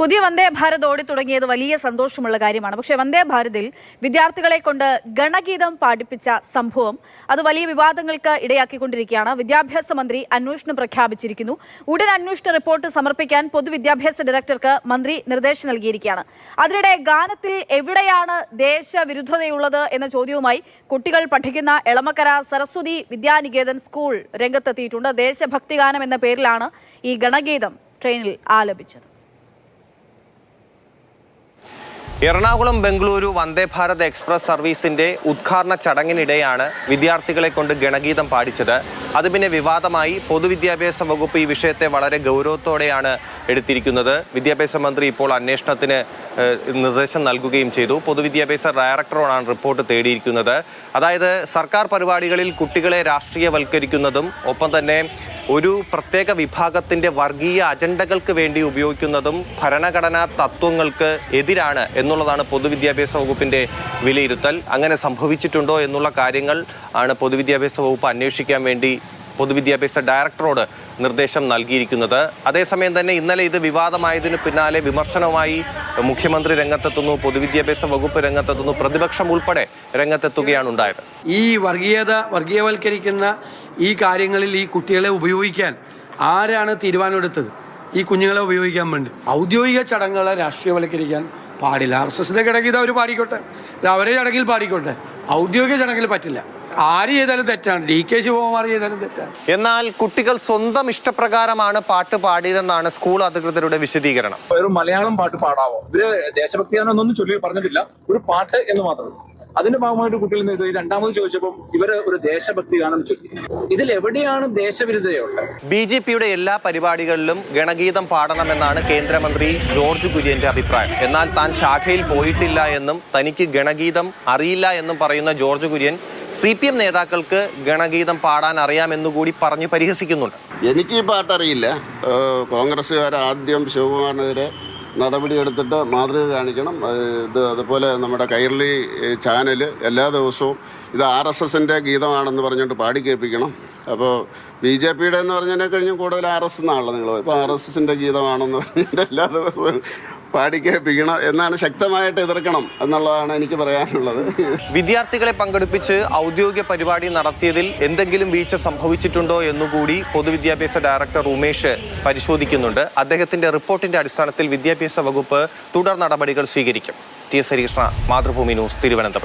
പുതിയ വന്ദേ ഭാരത് ഓടി തുടങ്ങിയത് വലിയ സന്തോഷമുള്ള കാര്യമാണ്. പക്ഷേ വന്ദേ ഭാരതിൽ വിദ്യാർത്ഥികളെ കൊണ്ട് ഗണഗീതം പാടിപ്പിച്ച സംഭവം അത് വലിയ വിവാദങ്ങൾക്ക് ഇടയാക്കിക്കൊണ്ടിരിക്കുകയാണ്. വിദ്യാഭ്യാസ മന്ത്രി അന്വേഷണം പ്രഖ്യാപിച്ചിരിക്കുന്നു. ഉടൻ അന്വേഷണ റിപ്പോർട്ട് സമർപ്പിക്കാൻ പൊതുവിദ്യാഭ്യാസ ഡയറക്ടർക്ക് മന്ത്രി നിർദ്ദേശം നൽകിയിരിക്കുകയാണ്. അതിനിടെ ഗാനത്തിൽ എവിടെയാണ് ദേശവിരുദ്ധതയുള്ളത് എന്ന ചോദ്യവുമായി കുട്ടികൾ പഠിക്കുന്ന എളമക്കര സരസ്വതി വിദ്യാനികേതൻ സ്കൂൾ രംഗത്തെത്തിയിട്ടുണ്ട്. ദേശഭക്തി ഗാനം എന്ന പേരിലാണ് ഈ ഗണഗീതം ട്രെയിനിൽ ആലപിച്ചത്. എറണാകുളം ബംഗളൂരു വന്ദേ ഭാരത് എക്സ്പ്രസ് സർവീസിന്റെ ഉദ്ഘാടന ചടങ്ങിനിടെയാണ് വിദ്യാർത്ഥികളെ കൊണ്ട് ഗണഗീതം പാടിച്ചത്. അത് പിന്നെ വിവാദമായി. പൊതുവിദ്യാഭ്യാസ വകുപ്പ് ഈ വിഷയത്തെ വളരെ ഗൗരവത്തോടെയാണ് എടുത്തിരിക്കുന്നത്. വിദ്യാഭ്യാസ മന്ത്രി ഇപ്പോൾ അന്വേഷണത്തിന് നിർദ്ദേശം നൽകുകയും ചെയ്തു. പൊതുവിദ്യാഭ്യാസ ഡയറക്ടറോടാണ് റിപ്പോർട്ട് തേടിയിരിക്കുന്നത്. അതായത് സർക്കാർ പരിപാടികളിൽ കുട്ടികളെ രാഷ്ട്രീയവൽക്കരിക്കുന്നതും ഒപ്പം തന്നെ ഒരു പ്രത്യേക വിഭാഗത്തിന്റെ വർഗീയ അജണ്ടകൾക്ക് വേണ്ടി ഉപയോഗിക്കുന്നതും ഭരണഘടനാ തത്വങ്ങൾക്ക് എതിരാണ് എന്നുള്ളതാണ് പൊതുവിദ്യാഭ്യാസ വകുപ്പിന്റെ വിലയിരുത്തൽ. അങ്ങനെ സംഭവിച്ചിട്ടുണ്ടോ എന്നുള്ള കാര്യങ്ങൾ ആണ് പൊതുവിദ്യാഭ്യാസ വകുപ്പ് അന്വേഷിക്കാൻ വേണ്ടി പൊതുവിദ്യാഭ്യാസ ഡയറക്ടറോട് നിർദ്ദേശം നൽകിയിരിക്കുന്നത്. അതേസമയം തന്നെ ഇന്നലെ ഇത് വിവാദമായതിന് പിന്നാലെ വിമർശനവുമായി മുഖ്യമന്ത്രി രംഗത്തെത്തുന്നു പൊതുവിദ്യാഭ്യാസ വകുപ്പ് രംഗത്തെത്തുന്നു പ്രതിപക്ഷം ഉൾപ്പെടെ രംഗത്തെത്തുകയാണ് ഉണ്ടായത്. ഈ വർഗീയത വർഗീയവൽക്കരിക്കുന്ന ഈ കാര്യങ്ങളിൽ ഈ കുട്ടികളെ ഉപയോഗിക്കാൻ ആരാണ് തീരുമാനമെടുത്തത്? ഈ കുഞ്ഞുങ്ങളെ ഉപയോഗിക്കാൻ വേണ്ടി. ഔദ്യോഗിക ചടങ്ങുകളെ രാഷ്ട്രീയവൽക്കരിക്കാൻ പാടില്ല. ആർ എസ് എസിന്റെ കിടക്കിത് അവർ പാടിക്കോട്ടെ. ഇത് അവരെ ചടങ്ങിൽ പാടിക്കോട്ടെ. ഔദ്യോഗിക ചടങ്ങിൽ പറ്റില്ല. ആര് ചെയ്താലും തെറ്റാണ്. ഡി കെ ശിവകുമാർ ചെയ്താലും തെറ്റാണ്. എന്നാൽ കുട്ടികൾ സ്വന്തം ഇഷ്ടപ്രകാരമാണ് പാട്ട് പാടിയതെന്നാണ് സ്കൂൾ അധികൃതരുടെ വിശദീകരണം. ഒരു മലയാളം പാട്ട് പാടാവോ? ഇവർ ദേശഭക്തിഗാനം എന്നൊന്നും ചൊല്ലി പറഞ്ഞിട്ടില്ല. ഒരു പാട്ട് എന്ന് മാത്രം. അതിന്റെ ഭാഗമായിട്ട് കുട്ടികൾ ചെയ്തു? രണ്ടാമത് ചോദിച്ചപ്പോൾ ഇവർ ഒരു ദേശഭക്തി ഗാനം ചൊല്ലി. ഇതിൽ എവിടെയാണ് ദേശവിരുദ്ധതയുള്ളത്? ബി ജെ പിയുടെ എല്ലാ പരിപാടികളിലും ഗണഗീതം പാടണമെന്നാണ് കേന്ദ്രമന്ത്രി ജോർജ് കുര്യന്റെ അഭിപ്രായം. എന്നാൽ താൻ ശാഖയിൽ പോയിട്ടില്ല എന്നും തനിക്ക് ഗണഗീതം അറിയില്ല എന്നും പറയുന്ന George Kurian C P M നേതാക്കൾക്ക് ഗണഗീതം പാടാൻ അറിയാമെന്നുകൂടി പറഞ്ഞ് പരിഹസിക്കുന്നുണ്ട്. എനിക്ക് ഈ പാട്ടറിയില്ല. കോൺഗ്രസ്സുകാർ ആദ്യം ശിവകുമാറിനെതിരെ നടപടിയെടുത്തിട്ട് മാതൃക കാണിക്കണം. ഇത് അതുപോലെ നമ്മുടെ കൈരളി ചാനൽ എല്ലാ ദിവസവും ഇത് ആർ എസ് എസിന്റെ ഗീതമാണെന്ന് പറഞ്ഞുകൊണ്ട് പാടി കേൾപ്പിക്കണം. അപ്പോൾ ബി ജെ പിയുടെ എന്ന് പറഞ്ഞതിനെ കഴിഞ്ഞും കൂടുതൽ ആർ എസ് എന്നാണല്ലോ നിങ്ങൾ ഇപ്പോൾ ആർ എസ് എസിന്റെ ഗീതമാണെന്ന് പറഞ്ഞിട്ട് എല്ലാ ദിവസവും പാടി കേൾപ്പിക്കണം എന്നാണ് ശക്തമായിട്ട് എതിർക്കണം എന്നുള്ളതാണ് എനിക്ക് പറയാനുള്ളത്. വിദ്യാർത്ഥികളെ പങ്കെടുപ്പിച്ച് ഔദ്യോഗിക പരിപാടി നടത്തിയതിൽ എന്തെങ്കിലും വീഴ്ച സംഭവിച്ചിട്ടുണ്ടോ എന്നുകൂടി പൊതുവിദ്യാഭ്യാസ ഡയറക്ടർ ഉമേഷ് പരിശോധിക്കുന്നുണ്ട്. അദ്ദേഹത്തിന്റെ റിപ്പോർട്ടിന്റെ അടിസ്ഥാനത്തിൽ വിദ്യാഭ്യാസ വകുപ്പ് തുടർ നടപടികൾ സ്വീകരിക്കും. T S Harikrishna Mathrubhumi news Thiruvananthapuram.